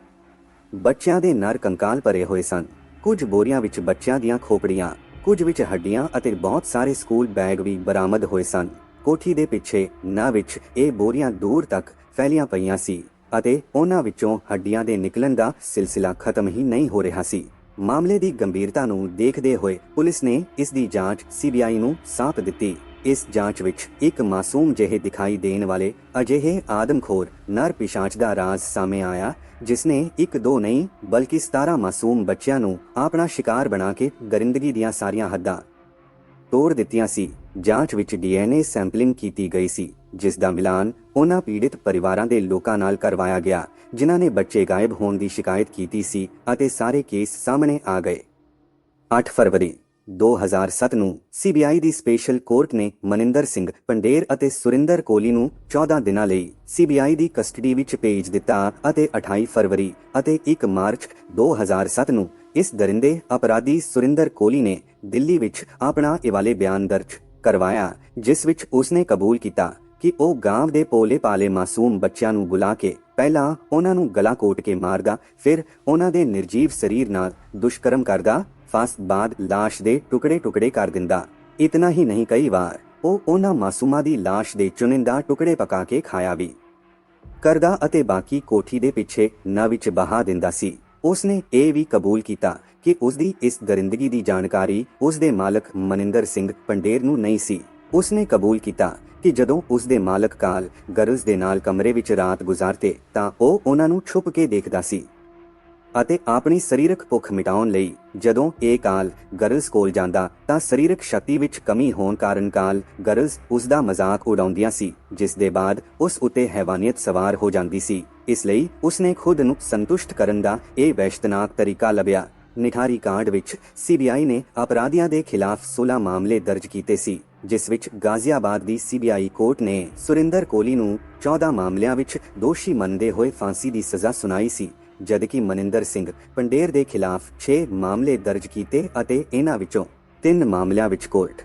ਬੱਚਿਆਂ ਦੇ ਨਰ ਕੰਕਾਲ ਭਰੇ ਹੋਏ ਸਨ। ਕੁਝ ਬੋਰੀਆਂ ਵਿੱਚ ਬੱਚਿਆਂ ਦੀਆਂ ਖੋਪੜੀਆਂ, ਕੁਝ ਵਿੱਚ ਹੱਡੀਆਂ ਅਤੇ ਬਹੁਤ ਸਾਰੇ ਸਕੂਲ ਬੈਗ ਵੀ ਬਰਾਮਦ ਹੋਏ ਸਨ। ਕੋਠੀ ਦੇ ਪਿੱਛੇ ਨਾ ਵਿੱਚ ਇਹ ਬੋਰੀਆਂ ਦੂਰ ਤੱਕ ਫੈਲੀਆਂ ਪਈਆਂ ਸੀ ਅਤੇ ਉਹਨਾਂ ਵਿੱਚੋਂ ਹੱਡੀਆਂ ਦੇ ਨਿਕਲਣ ਦਾ ਸਿਲਸਿਲਾ ਖਤਮ ਹੀ ਨਹੀਂ ਹੋ ਰਿਹਾ ਸੀ। ਮਾਮਲੇ ਦੀ ਗੰਭੀਰਤਾ ਨੂੰ ਦੇਖਦੇ ਹੋਏ ਪੁਲਿਸ ਨੇ ਇਸ ਦੀ ਜਾਂਚ ਸੀਬੀਆਈ ਨੂੰ ਸੌਂਪ ਦਿੱਤੀ। ਇਸ ਜਾਂਚ ਵਿੱਚ ਇੱਕ ਮਾਸੂਮ ਜਿਹੇ ਦਿਖਾਈ ਦੇਣ ਵਾਲੇ ਅਜਿਹੇ ਆਦਮਖੋਰ ਨਰ ਪਿਸ਼ਾਚ ਦਾ ਰਾਜ਼ ਸਾਹਮਣੇ ਆਇਆ ਜਿਸ ਇੱਕ ਦੋ ਨਹੀਂ, ਬਲਕਿ 17 ਮਾਸੂਮ ਬੱਚਿਆਂ ਨੂੰ ਆਪਣਾ ਸ਼ਿਕਾਰ ਬਣਾ ਕੇ ਦਰਿੰਦਗੀ ਦੀਆਂ ਸਾਰੀਆਂ ਹੱਦਾਂ ਤੋੜ ਦਿੱਤੀਆਂ ਸੀ। ਜਾਂਚ ਵਿੱਚ ਡੀਐਨਏ ਸੈਂਪਲਿੰਗ ਕੀਤੀ ਗਈ ਸੀ, ਜਿਸ ਦਾ ਮਿਲਾਨ ਉਹਨਾਂ ਪੀੜਿਤ ਪਰਿਵਾਰਾਂ ਦੇ ਲੋਕਾਂ ਨਾਲ ਕਰਵਾਇਆ ਗਿਆ, ਜਿਨ੍ਹਾਂ ਨੇ ਬੱਚੇ ਗਾਇਬ ਹੋਣ ਦੀ ਸ਼ਿਕਾਇਤ ਕੀਤੀ ਸੀ ਅਤੇ ਸਾਰੇ ਕੇਸ ਸਾਹਮਣੇ ਆ ਗਏ। 8 ਫਰਵਰੀ 2007 ਨੂੰ ਸੀਬੀਆਈ ਦੀ ਸਪੈਸ਼ਲ ਕੋਰਟ ਨੇ ਮਨਿੰਦਰ ਸਿੰਘ, ਪੰਡੇਰ ਅਤੇ ਸੁਰਿੰਦਰ ਕੋਲੀ ਨੂੰ 14 ਦਿਨਾਂ ਲਈ ਸੀਬੀਆਈ ਦੀ ਕਸਟਡੀ ਵਿੱਚ ਭੇਜ ਦਿੱਤਾ ਅਤੇ 28 ਫਰਵਰੀ ਅਤੇ 1 ਮਾਰਚ 2007 ਨੂੰ ਇਸ ਦਰਿੰਦੇ ਅਪਰਾਧੀ ਸੁਰਿੰਦਰ ਕੋਲੀ ਨੇ ਦਿੱਲੀ ਵਿੱਚ ਆਪਣਾ ਇਵਾਲੇ ਬਿਆਨ ਦਰਜ ਕਰਵਾਇਆ, ਜਿਸ ਵਿੱਚ ਉਸਨੇ ਕਬੂਲ ਕੀਤਾ ਕਿ ਉਹ ਗਾਂਵ ਦੇ ਪੋਲੇ ਪਾਲੇ ਮਾਸੂਮ ਬੱਚਿਆਂ ਨੂੰ ਬੁਲਾ ਕੇ ਪਹਿਲਾਂ ਉਹਨਾਂ ਨੂੰ ਗਲਾ ਕੋਟ ਕੇ ਮਾਰਦਾ, ਫਿਰ ਉਹਨਾਂ ਦੇ ਨਿਰਜੀਵ ਸਰੀਰ ਨਾਲ ਦੁਸ਼ਕਰਮ ਕਰਦਾ ਫਸ ਬਾਅਦ ਲਾਸ਼ ਦੇ ਟੁਕੜੇ-ਟੁਕੜੇ ਕਰ ਦਿੰਦਾ। ਇਤਨਾ ਹੀ ਨਹੀਂ ਕਈ ਵਾਰ, ਉਹ ਉਹਨਾਂ ਮਾਸੂਮਾਂ ਦੀ ਲਾਸ਼ ਦੇ ਚੁਣਿੰਦਾ ਟੁਕੜੇ ਪਕਾ ਕੇ ਖਾਇਆ ਵੀ। ਕਰਦਾ ਅਤੇ ਬਾਕੀ ਕੋਠੀ ਦੇ ਪਿੱਛੇ ਨਾ ਵਿੱਚ ਬਹਾ ਦਿੰਦਾ ਸੀ। ਉਸਨੇ ਇਹ ਵੀ ਕਬੂਲ ਕੀਤਾ ਕਿ ਉਸ ਦੀ ਇਸ ਦਰਿੰਦਗੀ ਦੀ ਜਾਣਕਾਰੀ ਉਸ ਦੇ ਮਾਲਕ ਮਨਿੰਦਰ ਸਿੰਘ ਪੰਡੇਰ ਨੂੰ ਨਹੀਂ ਸੀ। ਉਸਨੇ ਕਬੂਲ ਕੀਤਾ ਕਿ ਜਦੋਂ ਉਸ ਦੇ ਮਾਲਕ ਕਾਲ ਗਰਜ਼ ਦੇ ਨਾਲ ਕਮਰੇ ਵਿੱਚ ਰਾਤ ਗੁਜ਼ਾਰਤੇ ਤਾਂ ਉਹ ਉਹਨਾਂ ਨੂੰ ਛੁਪ ਕੇ ਦੇਖਦਾ ਸੀ। ਅਤੇ ਆਪਣੀ ਸਰੀਰਕ ਭੁੱਖ ਮਿਟਾਉਣ ਲਈ, ਜਦੋਂ ਇਹ ਕਾਲ ਗਰਲਸ ਕੋਲ ਜਾਂਦਾ, ਤਾਂ ਸਰੀਰਕ ਸ਼ਕਤੀ ਵਿੱਚ ਕਮੀ ਹੋਣ ਕਾਰਨ ਕਾਲ ਗਰਲਸ ਉਸ ਦਾ ਮਜ਼ਾਕ ਉਡਾਉਂਦੀਆਂ ਸੀ, ਜਿਸ ਦੇ ਬਾਅਦ ਉਸ ਉੱਤੇ ਹੈਵਾਨੀਅਤ ਸਵਾਰ ਹੋ ਜਾਂਦੀ ਸੀ। ਇਸ ਲਈ ਉਸਨੇ ਖੁਦ ਨੂੰ ਸੰਤੁਸ਼ਟ ਕਰਨ ਦਾ ਇਹ ਵੈਸ਼ਤਨਾਕ ਤਰੀਕਾ ਲੱਭਿਆ। ਨਿਠਾਰੀ ਕਾਂਡ ਵਿੱਚ ਸੀਬੀਆਈ ਨੇ ਅਪਰਾਧੀਆਂ ਦੇ ਖਿਲਾਫ 16 ਮਾਮਲੇ ਦਰਜ ਕੀਤੇ ਸੀ, ਜਿਸ ਵਿੱਚ ਗਾਜ਼ੀਆਬਾਦ ਦੀ ਸੀਬੀਆਈ ਕੋਰਟ ਨੇ ਸੁਰਿੰਦਰ ਕੋਲੀ ਨੂੰ 14 ਮਾਮਲਿਆਂ ਵਿੱਚ ਦੋਸ਼ੀ ਮੰਨਦੇ ਹੋਏ ਫਾਂਸੀ ਦੀ ਸਜ਼ਾ ਸੁਣਾਈ ਸੀ। ਜਦਕਿ ਮਨਿੰਦਰ ਸਿੰਘ ਪੰਡੇਰ ਦੇ ਖਿਲਾਫ 6 ਮਾਮਲੇ ਦਰਜ ਕੀਤੇ ਅਤੇ ਇਹਨਾਂ ਵਿੱਚੋਂ 3 ਮਾਮਲਿਆਂ ਵਿੱਚ ਕੋਰਟ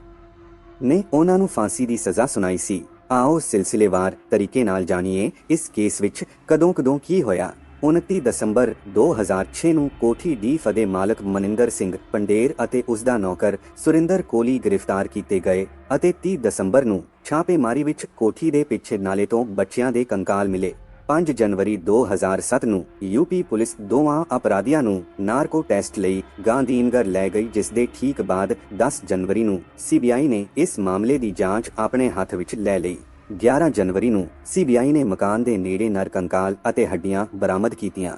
ਨੇ ਉਹਨਾਂ ਨੂੰ ਫਾਂਸੀ ਦੀ ਸਜ਼ਾ ਸੁਣਾਈ ਸੀ। ਆਓ ਸਿਲਸਿਲੇਵਾਰ ਤਰੀਕੇ ਨਾਲ ਜਾਣੀਏ ਇਸ ਕੇਸ ਵਿੱਚ ਕਦੋਂ-ਕਦੋਂ ਕੀ ਹੋਇਆ। 29 ਦਸੰਬਰ 2006 ਨੂੰ ਕੋਠੀ ਡੀ ਫਦੇ ਮਾਲਕ ਮਨਿੰਦਰ ਸਿੰਘ ਪੰਡੇਰ ਅਤੇ ਉਸ ਦਾ ਨੌਕਰ ਸੁਰਿੰਦਰ ਕੋਲੀ ਗ੍ਰਿਫਤਾਰ ਕੀਤੇ ਗਏ ਅਤੇ 30 ਦਸੰਬਰ ਨੂੰ ਛਾਪੇਮਾਰੀ ਵਿੱਚ ਕੋਠੀ ਦੇ ਪਿੱਛੇ ਨਾਲੇ ਤੋਂ ਬੱਚਿਆਂ ਦੇ ਕੰਕਾਲ ਮਿਲੇ। 5 ਜਨਵਰੀ 2007 ਨੂੰ ਯੂਪੀ ਪੁਲਿਸ ਦੋਵਾਂ ਅਪਰਾਧੀਆਂ ਨੂੰ ਨਾਰਕੋ ਟੈਸਟ ਲਈ ਗਾਂਧੀਨਗਰ ਲੈ ਗਈ, ਜਿਸ ਦੇ ਠੀਕ ਬਾਅਦ 10 ਜਨਵਰੀ ਨੂੰ ਸੀਬੀਆਈ ਨੇ ਇਸ ਮਾਮਲੇ ਦੀ ਜਾਂਚ ਆਪਣੇ ਹੱਥ ਵਿੱਚ ਲੈ ਲਈ। 11 ਜਨਵਰੀ ਨੂੰ ਸੀਬੀਆਈ ਨੇ ਮਕਾਨ ਦੇ ਨੇੜੇ ਨਰਕੰਕਾਲ ਅਤੇ ਹੱਡੀਆਂ ਬਰਾਮਦ ਕੀਤੀਆਂ।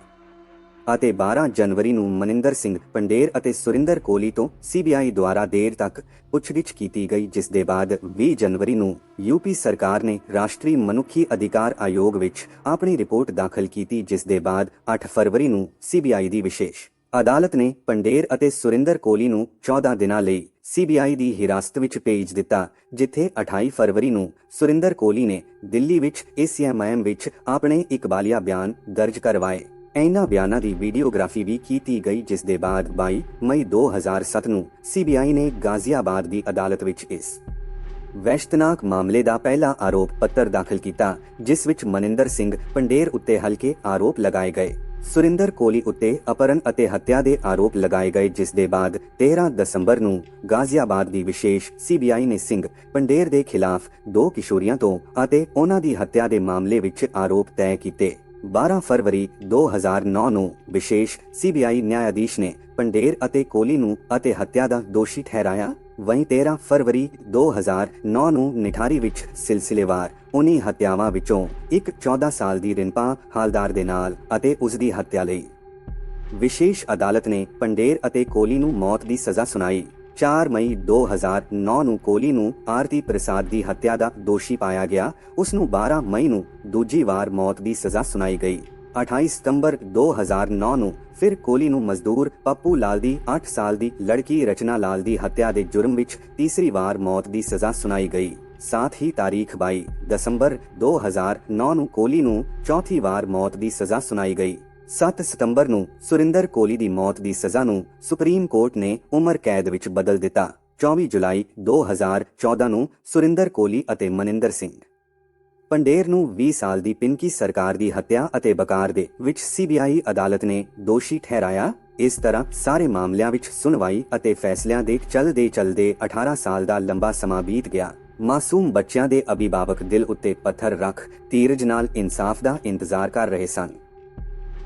ਅਤੇ 12 ਜਨਵਰੀ ਨੂੰ ਮਨਿੰਦਰ ਸਿੰਘ ਪੰਡੇਰ ਅਤੇ ਸੁਰਿੰਦਰ ਕੋਲੀ ਤੋਂ ਸੀਬੀਆਈ ਦੁਆਰਾ ਦੇਰ ਤੱਕ ਪੁੱਛਗਿੱਛ ਕੀਤੀ ਗਈ, ਜਿਸ ਦੇ ਬਾਅਦ 20 ਜਨਵਰੀ ਨੂੰ ਯੂਪੀ ਸਰਕਾਰ ਨੇ ਰਾਸ਼ਟਰੀ ਮਨੁੱਖੀ ਅਧਿਕਾਰ ਆਯੋਗ ਵਿੱਚ ਆਪਣੀ ਰਿਪੋਰਟ ਦਾਖਲ ਕੀਤੀ, ਜਿਸ ਦੇ ਬਾਅਦ 8 ਫਰਵਰੀ ਨੂੰ ਸੀਬੀਆਈ ਦੀ ਵਿਸ਼ੇਸ਼ ਅਦਾਲਤ ਨੇ ਪੰਡੇਰ ਅਤੇ ਸੁਰਿੰਦਰ ਕੋਲੀ ਨੂੰ 14 ਦਿਨਾਂ ਲਈ ਸੀਬੀਆਈ ਦੀ ਹਿਰਾਸਤ ਵਿੱਚ ਭੇਜ ਦਿੱਤਾ, ਜਿੱਥੇ 28 ਫਰਵਰੀ ਨੂੰ ਸੁਰਿੰਦਰ ਕੋਲੀ ਨੇ ਦਿੱਲੀ ਵਿੱਚ ਏਸੀਐਮਐਮ ਵਿੱਚ ਆਪਣੇ ਇਕਬਾਲੀਆ ਬਿਆਨ ਦਰਜ ਕਰਵਾਏ। ਇਹਨਾਂ ਬਿਆਨਾਂ ਦੀ ਵੀਡੀਓਗ੍ਰਾਫੀ ਵੀ ਕੀਤੀ ਗਈ, ਜਿਸ ਦੇ ਬਾਅਦ 22 ਮਈ 2007 ਨੂੰ ਸੀਬੀਆਈ ਨੇ ਗਾਜ਼ੀਆਬਾਦ ਦੀ ਅਦਾਲਤ ਵਿੱਚ ਇਸ ਵੈਸ਼ਤਨਾਕ ਮਾਮਲੇ ਦਾ ਪਹਿਲਾ ਆਰੋਪ ਪੱਤਰ ਦਾਖਲ ਕੀਤਾ, ਜਿਸ ਵਿੱਚ ਮਨਿੰਦਰ ਸਿੰਘ ਪੰਡੇਰ ਉੱਤੇ ਹਲਕੇ ਆਰੋਪ ਲਗਾਏ ਗਏ। ਸੁਰਿੰਦਰ ਕੋਲੀ ਉੱਤੇ ਅਪਹਰਨ ਅਤੇ ਹੱਤਿਆ ਦੇ ਆਰੋਪ ਲਗਾਏ ਗਏ, ਜਿਸ ਦੇ ਬਾਅਦ 13 ਦਸੰਬਰ ਨੂੰ ਗਾਜ਼ੀਆਬਾਦ ਦੀ ਵਿਸ਼ੇਸ਼ ਸੀਬੀਆਈ ਨੇ ਸਿੰਘ ਪੰਡੇਰ ਦੇ ਖਿਲਾਫ ਦੋ ਕਿਸ਼ੋਰੀਆਂ ਤੋਂ ਅਤੇ ਉਹਨਾਂ ਦੀ ਹੱਤਿਆ ਦੇ ਮਾਮਲੇ ਵਿੱਚ ਆਰੋਪ ਤੈਅ ਕੀਤੇ। 12 ਫਰਵਰੀ 2009 ਨੂੰ ਵਿਸ਼ੇਸ਼ ਸੀਬੀਆਈ ਨਿਆਇਆਧੀਸ਼ ਨੇ ਪੰਡੇਰ ਅਤੇ ਕੋਲੀ ਨੂੰ ਅਤੇ ਹੱਤਿਆ ਦਾ ਦੋਸ਼ੀ ਠਹਿਰਾਇਆ। ਵਹੀਂ 13 ਫਰਵਰੀ 2009 ਨੂੰ ਨਿਠਾਰੀ ਵਿੱਚ ਸਿਲਸਿਲੇਵਾਰ ਉਨੀ ਹੱਤਿਆਵਾਂ ਵਿੱਚੋਂ ਇੱਕ 14 ਸਾਲ ਦੀ ਰਿੰਪਾ ਹਾਲਦਾਰ ਦੇ ਨਾਲ ਅਤੇ ਉਸ ਦੀ ਹੱਤਿਆ ਲਈ। ਵਿਸ਼ੇਸ਼ ਅਦਾਲਤ ਨੇ ਪੰਡੇਰ ਅਤੇ ਕੋਲੀ ਨੂੰ ਮੌਤ ਦੀ ਸਜ਼ਾ ਸੁਣਾਈ। 4 ਮਈ 2009 ਨੂੰ ਕੋਲੀ ਨੂੰ ਆਰਤੀ ਪ੍ਰਸਾਦ ਦੀ ਹੱਤਿਆ ਦਾ ਦੋਸ਼ੀ ਪਾਇਆ ਗਿਆ। ਉਸ ਨੂੰ 12 ਮਈ ਨੂੰ ਦੂਜੀ ਵਾਰ ਮੌਤ ਦੀ ਸਜ਼ਾ ਸੁਣਾਈ ਗਈ। 28 ਸਤੰਬਰ 2009 ਨੂੰ ਫਿਰ ਕੋਲੀ ਨੂੰ ਮਜ਼ਦੂਰ ਪੱਪੂ ਲਾਲ ਦੀ 8 ਸਾਲ ਦੀ ਲੜਕੀ ਰਚਨਾ ਲਾਲ ਦੀ ਹੱਤਿਆ ਦੇ ਜੁਰਮ ਵਿੱਚ ਤੀਸਰੀ ਵਾਰ ਮੌਤ ਦੀ ਸਜ਼ਾ ਸੁਣਾਈ ਗਈ। ਸਾਥ ਹੀ ਤਾਰੀਖ 22 ਦਸੰਬਰ 2009 ਨੂੰ ਕੋਲੀ ਨੂੰ ਚੌਥੀ ਵਾਰ ਮੌਤ ਦੀ ਸਜ਼ਾ ਸੁਣਾਈ ਗਈ। 7 ਸਤੰਬਰ ਨੂੰ ਸੁਰਿੰਦਰ ਕੋਲੀ ਦੀ ਮੌਤ ਦੀ ਸਜ਼ਾ ਨੂੰ ਸੁਪਰੀਮ ਕੋਰਟ ਨੇ ਉਮਰ ਕੈਦ ਵਿੱਚ ਬਦਲ ਦਿੱਤਾ। 24 ਜੁਲਾਈ 2014 ਨੂੰ ਸੁਰਿੰਦਰ ਕੋਲੀ ਅਤੇ ਮਨਿੰਦਰ ਸਿੰਘ ਪੰਡੇਰ ਨੂੰ 20 ਸਾਲ ਦੀ ਪਿੰਕੀ ਸਰਕਾਰ ਦੀ ਹੱਤਿਆ ਅਤੇ ਬਕਾਰ ਦੇ ਵਿੱਚ ਸੀਬੀਆਈ ਅਦਾਲਤ ਨੇ ਦੋਸ਼ੀ ਠਹਿਰਾਇਆ। ਇਸ ਤਰ੍ਹਾਂ ਸਾਰੇ ਮਾਮਲਿਆਂ ਵਿੱਚ ਸੁਣਵਾਈ ਅਤੇ ਫੈਸਲਿਆਂ ਦੇ ਚੱਲਦੇ ਚੱਲਦੇ 18 ਸਾਲ ਦਾ ਲੰਬਾ ਸਮਾਂ ਬੀਤ ਗਿਆ। ਮਾਸੂਮ ਬੱਚਿਆਂ ਦੇ ਅਭਿਭਾਵਕ ਦਿਲ ਉੱਤੇ ਪੱਥਰ ਰੱਖ ਧੀਰਜ ਨਾਲ ਇਨਸਾਫ ਦਾ ਇੰਤਜ਼ਾਰ ਕਰ ਰਹੇ ਸਨ।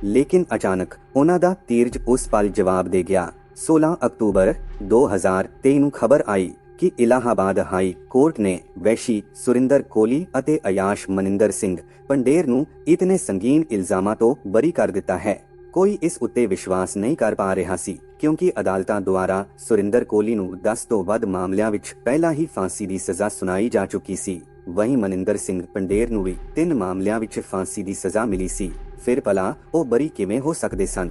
ਲੇਕਿਨ ਅਚਾਨਕ ਉਹਨਾਂ ਦਾ ਤੀਰਜ ਉਸ ਪਲ ਜਵਾਬ ਦੇ ਗਿਆ। 16 ਅਕਤੂਬਰ 2023 ਨੂੰ ਖਬਰ ਆਈ ਕਿ ਇਲਾਹਾਬਾਦ ਹਾਈ ਕੋਰਟ ਨੇ ਵੈਸ਼ੀ ਸੁਰਿੰਦਰ ਕੋਲੀ ਅਤੇ ਅਯਾਸ਼ ਮਨਿੰਦਰ ਸਿੰਘ ਪੰਡੇਰ ਨੂੰ ਇਤਨੇ ਸੰਗੀਨ ਇਲਜ਼ਾਮਾਂ ਤੋਂ ਬਰੀ ਕਰ ਦਿੱਤਾ ਹੈ। ਕੋਈ ਇਸ ਉੱਤੇ ਵਿਸ਼ਵਾਸ ਨਹੀਂ ਕਰ ਪਾ ਰਿਹਾ ਸੀ, ਕਿਉਂਕਿ ਅਦਾਲਤਾਂ ਦੁਆਰਾ ਸੁਰਿੰਦਰ ਕੋਲੀ ਨੂੰ 10 ਤੋਂ ਵੱਧ ਮਾਮਲਿਆਂ ਵਿੱਚ ਪਹਿਲਾਂ ਹੀ ਫਾਂਸੀ ਦੀ ਸਜ਼ਾ ਸੁਣਾਈ ਜਾ ਚੁੱਕੀ ਸੀ। ਵਹੀਂ ਮਨਿੰਦਰ ਸਿੰਘ ਪੰਡੇਰ ਨੂੰ ਵੀ ਤਿੰਨ ਮਾਮਲਿਆਂ ਵਿੱਚ ਫਾਂਸੀ ਦੀ ਸਜ਼ਾ ਮਿਲੀ ਸੀ ਫਿਰ ਭਲਾ ਉਹ ਬਰੀ ਕਿਵੇਂ ਹੋ ਸਕਦੇ ਸਨ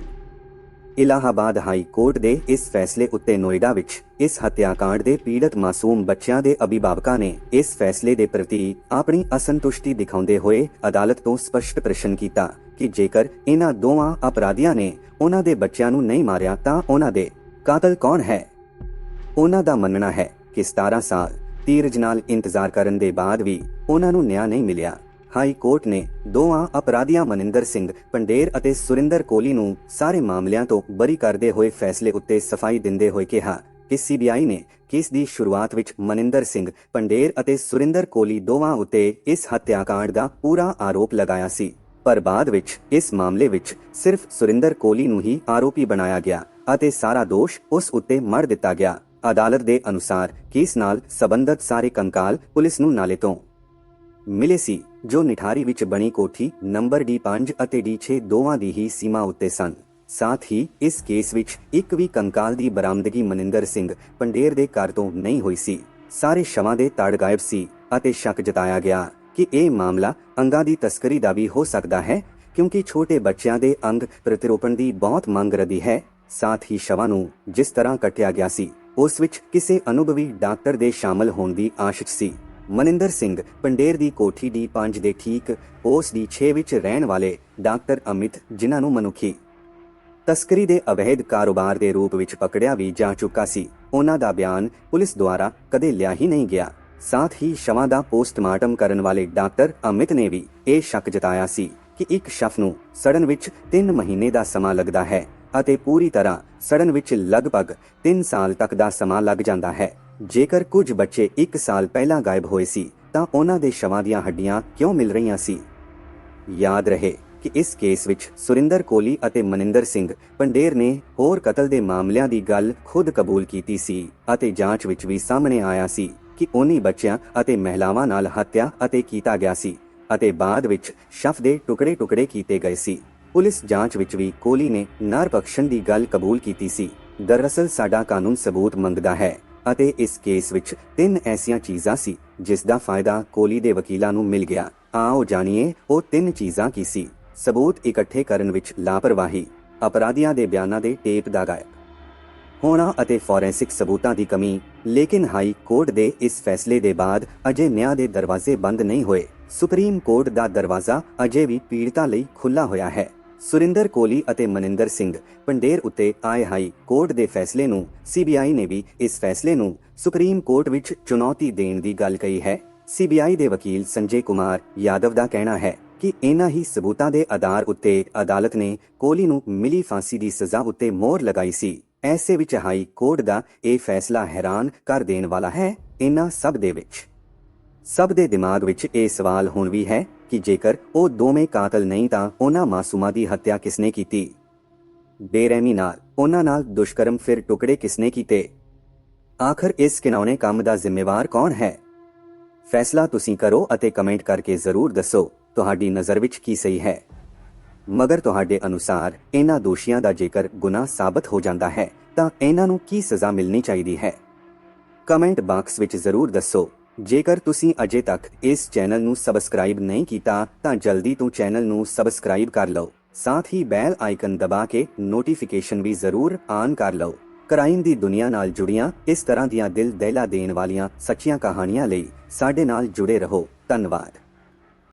ਇਲਾਹਾਬਾਦ ਹਾਈ ਕੋਰਟ ਦੇ ਇਸ ਫੈਸਲੇ ਉੱਤੇ ਨੋਇਡਾ ਵਿੱਚ ਇਸ ਹੱਤਿਆਕਾਂਡ ਦੇ ਪੀੜਤ ਮਾਸੂਮ ਬੱਚਿਆਂ ਦੇ ਅਭਿਭਾਵਕਾਂ ਨੇ ਇਸ ਫੈਸਲੇ ਦੇ ਪ੍ਰਤੀ ਆਪਣੀ ਅਸੰਤੁਸ਼ਟੀ ਦਿਖਾਉਂਦੇ ਹੋਏ ਅਦਾਲਤ ਤੋਂ ਸਪਸ਼ਟ ਪ੍ਰਸ਼ਨ ਕੀਤਾ ਕਿ ਜੇਕਰ ਇਹਨਾਂ ਦੋਵਾਂ ਅਪਰਾਧੀਆਂ ਨੇ ਉਹਨਾਂ ਦੇ ਬੱਚਿਆਂ ਨੂੰ ਨਹੀਂ ਮਾਰਿਆ ਤਾਂ ਉਹਨਾਂ ਦੇ ਕਾਤਲ ਕੌਣ ਹੈ ਉਹਨਾਂ ਦਾ ਮੰਨਣਾ ਹੈ ਕਿ 17 ਸਾਲ ਧੀਰਜ ਨਾਲ ਇੰਤਜ਼ਾਰ ਕਰਨ ਦੇ ਬਾਅਦ ਵੀ ਉਹਨਾਂ ਨੂੰ ਨਿਆਂ ਨਹੀਂ ਮਿਲਿਆ। ਹਾਈ ਕੋਰਟ ਨੇ ਦੋਵਾਂ ਅਪਰਾਧੀਆਂ ਮਨਿੰਦਰ ਸਿੰਘ, ਪੰਡੇਰ ਅਤੇ ਸੁਰਿੰਦਰ ਕੋਹਲੀ ਨੂੰ ਸਾਰੇ ਮਾਮਲਿਆਂ ਤੋਂ ਬਰੀ ਕਰਦੇ ਹੋਏ ਫੈਸਲੇ ਉੱਤੇ ਸਫ਼ਾਈ ਦਿੰਦੇ ਹੋਏ ਕਿਹਾ ਕਿ ਸੀਬੀਆਈ ਨੇ ਕੇਸ ਦੀ ਸ਼ੁਰੂਆਤ ਵਿੱਚ ਮਨਿੰਦਰ ਸਿੰਘ, ਪੰਡੇਰ ਅਤੇ ਸੁਰਿੰਦਰ ਕੋਹਲੀ ਦੋਵਾਂ ਉੱਤੇ ਇਸ ਹੱਤਿਆਕਾਂਡ ਦਾ ਪੂਰਾ ਆਰੋਪ ਲਗਾਇਆ ਸੀ। ਪਰ ਬਾਅਦ ਵਿੱਚ ਇਸ ਮਾਮਲੇ ਵਿੱਚ ਸਿਰਫ ਸੁਰਿੰਦਰ ਕੋਹਲੀ ਨੂੰ ਹੀ ਆਰੋਪੀ ਬਣਾਇਆ ਗਿਆ ਅਤੇ ਸਾਰਾ ਦੋਸ਼ ਉਸ ਉੱਤੇ ਮਰ ਦਿੱਤਾ ਗਿਆ। ਅਦਾਲਤ ਦੇ ਅਨੁਸਾਰ ਕੇਸ ਨਾਲ ਸਬੰਧਤ ਸਾਰੇ ਕੰਕਾਲ ਪੁਲਿਸ ਨੂੰ ਨਾਲੇ ਤੋਂ ਮਿਲੇ ਸੀ, ਜੋ ਨਿਠਾਰੀ ਵਿੱਚ ਬਣੀ ਕੋਠੀ ਨੰਬਰ D5 ਅਤੇ D6 ਦੋਵਾਂ ਦੀ ਹੀ ਸੀਮਾ ਉੱਤੇ ਸਨ। ਸਾਥ ਹੀ ਇਸ ਕੇਸ ਵਿੱਚ ਇੱਕ ਵੀ ਕੰਕਾਲ ਦੀ ਬਰਾਮਦਗੀ ਮਨਿੰਦਰ ਸਿੰਘ ਪੰਡੇਰ ਦੇ ਘਰ ਤੋਂ ਨਹੀਂ ਹੋਈ ਸੀ। ਸਾਰੇ ਸ਼ਵਾਂ ਦੇ ਤੜ ਗਾਇਬ ਸੀ ਅਤੇ ਸ਼ੱਕ ਜਤਾਇਆ ਗਿਆ ਕਿ ਇਹ ਮਾਮਲਾ ਅੰਗਾਂ ਦੀ ਤਸਕਰੀ ਦਾ ਵੀ ਹੋ ਸਕਦਾ ਹੈ, ਕਿਉਂਕਿ ਛੋਟੇ ਬੱਚਿਆਂ ਦੇ ਅੰਗ ਪ੍ਰਤੀਰੋਪਣ ਦੀ ਬਹੁਤ ਮੰਗ ਰਹੀ ਹੈ। ਸਾਥ ਹੀ ਸ਼ਵਾਂ ਨੂੰ ਜਿਸ ਤਰ੍ਹਾਂ ਕੱਟਿਆ ਗਿਆ ਸੀ। ਉਸ ਵਿੱਚ ਕਿਸੇ ਅਨੁਭਵੀ ਡਾਕਟਰ ਦੇ ਸ਼ਾਮਲ ਹੋਣ ਦੀ ਆਸ਼ਿਸ਼ ਸੀ। ਮਨਿੰਦਰ ਸਿੰਘ ਪੰਡੇਰ ਦੀ ਕੋਠੀ ਦੀ 5 ਦੇ ਠੀਕ ਉਸ ਦੀ 6 ਵਿੱਚ ਰਹਿਣ ਵਾਲੇ ਡਾਕਟਰ ਅਮਿਤ ਜਿਨ੍ਹਾਂ ਨੂੰ ਮਨੁੱਖੀ ਤਸਕਰੀ ਦੇ ਅਵੈਧ ਕਾਰੋਬਾਰ ਦੇ ਰੂਪ ਵਿੱਚ ਪਕੜਿਆ ਵੀ ਜਾ ਚੁੱਕਾ ਸੀ, ਉਹਨਾਂ ਦਾ ਬਿਆਨ ਪੁਲਿਸ ਦੁਆਰਾ ਕਦੇ ਲਿਆ ਹੀ ਨਹੀਂ ਗਿਆ। ਸਾਥ ਹੀ ਸ਼ਵਾਂ ਦਾ ਪੋਸਟਮਾਰਟਮ ਕਰਨ ਵਾਲੇ ਡਾਕਟਰ ਅਮਿਤ ਨੇ ਵੀ ਇਹ ਸ਼ੱਕ ਜਤਾਇਆ ਸੀ ਕਿ ਇੱਕ ਸ਼ਫ ਨੂੰ ਸੜਨ ਵਿੱਚ 3 ਮਹੀਨੇ ਦਾ ਸਮਾਂ ਲੱਗਦਾ ਹੈ। ਅਤੇ ਪੂਰੀ ਤਰ੍ਹਾਂ ਸੜਨ ਵਿੱਚ ਲਗਭਗ 3 ਸਾਲ ਤੱਕ ਦਾ ਸਮਾਂ ਲੱਗ ਜਾਂਦਾ ਹੈ। ਜੇਕਰ ਕੁਝ ਬੱਚੇ 1 ਸਾਲ ਪਹਿਲਾਂ ਗਾਇਬ ਹੋਏ ਸੀ, ਤਾਂ ਉਹਨਾਂ ਦੇ ਸ਼ਵਾਂ ਦੀਆਂ ਹੱਡੀਆਂ ਕਿਉਂ ਮਿਲ ਰਹੀਆਂ ਸੀ? ਯਾਦ ਰਹੇ ਕਿ ਇਸ ਕੇਸ ਵਿੱਚ ਸੁਰਿੰਦਰ ਕੋਹਲੀ ਅਤੇ ਮਨਿੰਦਰ ਸਿੰਘ ਪੰਡੇਰ ਨੇ ਹੋਰ ਕਤਲ ਦੇ ਮਾਮਲਿਆਂ ਦੀ ਗੱਲ ਖੁਦ ਕਬੂਲ ਕੀਤੀ ਸੀ ਅਤੇ ਜਾਂਚ ਵਿੱਚ ਵੀ ਸਾਹਮਣੇ ਆਇਆ ਸੀ ਕਿ ਉਨੀ ਬੱਚਿਆਂ ਅਤੇ ਮਹਿਲਾਵਾਂ ਨਾਲ ਹੱਤਿਆ ਅਤੇ ਕੀਤਾ ਗਿਆ ਸੀ ਅਤੇ ਬਾਅਦ ਵਿੱਚ ਸ਼ਫ ਦੇ ਟੁਕੜੇ-ਟੁਕੜੇ ਕੀਤੇ ਗਏ ਸੀ। ਪੁਲਿਸ ਜਾਂਚ ਵਿੱਚ ਵੀ ਕੋਹਲੀ ਨੇ ਨਰ ਬਖਸ਼ਣ ਦੀ ਗੱਲ ਕਬੂਲ ਕੀਤੀ ਸੀ। ਦਰਅਸਲ ਸਾਡਾ ਕਾਨੂੰਨ ਸਬੂਤ ਮੰਗਦਾ ਹੈ ਅਤੇ ਇਸ ਕੇਸ ਵਿੱਚ ਤਿੰਨ ਐਸੀਆਂ ਚੀਜ਼ਾਂ ਸੀ, ਜਿਸ ਦਾ ਫਾਇਦਾ ਕੋਹਲੀ ਦੇ ਵਕੀਲਾਂ ਨੂੰ ਮਿਲ ਗਿਆ। ਆਓ ਜਾਣੀਏ ਉਹ ਤਿੰਨ ਚੀਜ਼ਾਂ ਕੀ ਸੀ। ਸਬੂਤ ਇਕੱਠੇ ਕਰਨ ਵਿੱਚ ਲਾਪਰਵਾਹੀ, ਅਪਰਾਧੀਆਂ ਦੇ ਬਿਆਨਾਂ ਦੇ ਟੇਪ ਦਾ ਗਾਇਬ। ਹੋਣਾ ਅਤੇ ਫੋਰੈਂਸਿਕ ਸਬੂਤਾਂ ਦੀ ਕਮੀ, ਲੇਕਿਨ ਹਾਈ ਕੋਰਟ ਦੇ ਇਸ ਫੈਸਲੇ ਦੇ ਬਾਅਦ ਅਜੇ ਨਿਆਂ ਦੇ ਦਰਵਾਜ਼ੇ ਬੰਦ ਨਹੀਂ ਹੋਏ। ਸੁਪਰੀਮ ਕੋਰਟ ਦਾ ਦਰਵਾਜ਼ਾ ਅਜੇ ਵੀ ਪੀੜਤਾਂ ਲਈ ਖੁੱਲਾ ਹੋਇਆ ਹੈ। ਸੁਰਿੰਦਰ ਕੋਹਲੀ ਅਤੇ ਮਨਿੰਦਰ ਸਿੰਘ ਪੰਡੇਰ ਉੱਤੇ ਆਏ ਹਾਈ ਕੋਰਟ ਦੇ ਫੈਸਲੇ ਨੂੰ ਸੀਬੀਆਈ ਨੇ ਵੀ ਇਸ ਫੈਸਲੇ ਨੂੰ ਸੁਪਰੀਮ ਕੋਰਟ ਵਿੱਚ ਚੁਣੌਤੀ ਦੇਣ ਦੀ ਗੱਲ ਕਹੀ ਹੈ। ਸੀਬੀਆਈ ਦੇ ਵਕੀਲ ਸੰਜੇ ਕੁਮਾਰ ਯਾਦਵ ਦਾ ਕਹਿਣਾ ਹੈ ਕਿ ਇਹਨਾਂ ਹੀ ਸਬੂਤਾਂ ਦੇ ਆਧਾਰ ਉੱਤੇ ਅਦਾਲਤ ਨੇ ਕੋਹਲੀ ਨੂੰ ਮਿਲੀ ਫਾਂਸੀ ਦੀ ਸਜ਼ਾ ਉੱਤੇ ਮੋਹਰ ਲਗਾਈ ਸੀ। ਐਸੇ ਵਿੱਚ ਹਾਈ ਕੋਰਟ ਦਾ ਇਹ ਫੈਸਲਾ ਹੈਰਾਨ ਕਰ ਦੇਣ ਵਾਲਾ ਹੈ। ਇਹਨਾਂ ਸਭ ਦੇ ਵਿੱਚ, ਸਭ ਦੇ ਦਿਮਾਗ ਵਿੱਚ ਇਹ ਸਵਾਲ ਹੁਣ ਵੀ ਹੈ ਕਿ ਜੇਕਰ ਉਹ ਦੋਵੇਂ ਕਾਤਲ ਨਹੀਂ ਤਾਂ ਉਹਨਾਂ ਮਾਸੂਮਾਂ ਦੀ ਹੱਤਿਆ ਕਿਸਨੇ ਕੀਤੀ? ਬੇਰਹਿਮੀ ਨਾਲ ਉਹਨਾਂ ਨਾਲ ਦੁਸ਼ਕਰਮ ਫਿਰ ਟੁਕੜੇ ਕਿਸਨੇ ਕੀਤੇ? ਆਖਰ ਇਸ ਕਿਨਾਉਣੇ ਕੰਮ ਦਾ ਜ਼ਿੰਮੇਵਾਰ ਕੌਣ ਹੈ? ਫੈਸਲਾ ਤੁਸੀਂ ਕਰੋ ਅਤੇ ਕਮੈਂਟ ਕਰਕੇ ਜ਼ਰੂਰ ਦੱਸੋ, ਤੁਹਾਡੀ ਨਜ਼ਰ ਵਿੱਚ ਕੀ ਸਹੀ ਹੈ? ਮਗਰ ਤੁਹਾਡੇ ਅਨੁਸਾਰ ਇਹਨਾਂ ਦੋਸ਼ੀਆਂ ਦਾ ਜੇਕਰ ਗੁਨਾਹ ਸਾਬਤ ਹੋ ਜਾਂਦਾ ਹੈ, ਤਾਂ ਇਹਨਾਂ ਨੂੰ ਕੀ ਸਜ਼ਾ ਮਿਲਣੀ ਚਾਹੀਦੀ ਹੈ? ਕਮੈਂਟ ਬਾਕਸ ਵਿੱਚ ਜ਼ਰੂਰ ਦੱਸੋ। ਜੇਕਰ ਤੁਸੀਂ ਅਜੇ ਤੱਕ ਇਸ ਚੈਨਲ ਨੂੰ ਸਬਸਕ੍ਰਾਈਬ ਨਹੀਂ ਕੀਤਾ, ਤਾਂ ਜਲਦੀ ਤੋਂ ਚੈਨਲ ਨੂੰ ਸਬਸਕ੍ਰਾਈਬ ਕਰ ਲਓ। ਸਾਥ ਹੀ ਬੈਲ ਆਈਕਨ ਦਬਾ ਕੇ ਨੋਟੀਫਿਕੇਸ਼ਨ ਵੀ ਜ਼ਰੂਰ ਆਨ ਕਰ ਲਓ। ਕ੍ਰਾਈਮ ਦੀ ਦੁਨੀਆ ਨਾਲ ਜੁੜੀਆਂ, ਇਸ ਤਰ੍ਹਾਂ ਦੀਆਂ ਦਿਲ ਦਹਿਲਾ ਦੇਣ ਵਾਲੀਆਂ ਸੱਚੀਆਂ ਕਹਾਣੀਆਂ ਲਈ ਸਾਡੇ ਨਾਲ ਜੁੜੇ ਰਹੋ। ਧੰਨਵਾਦ।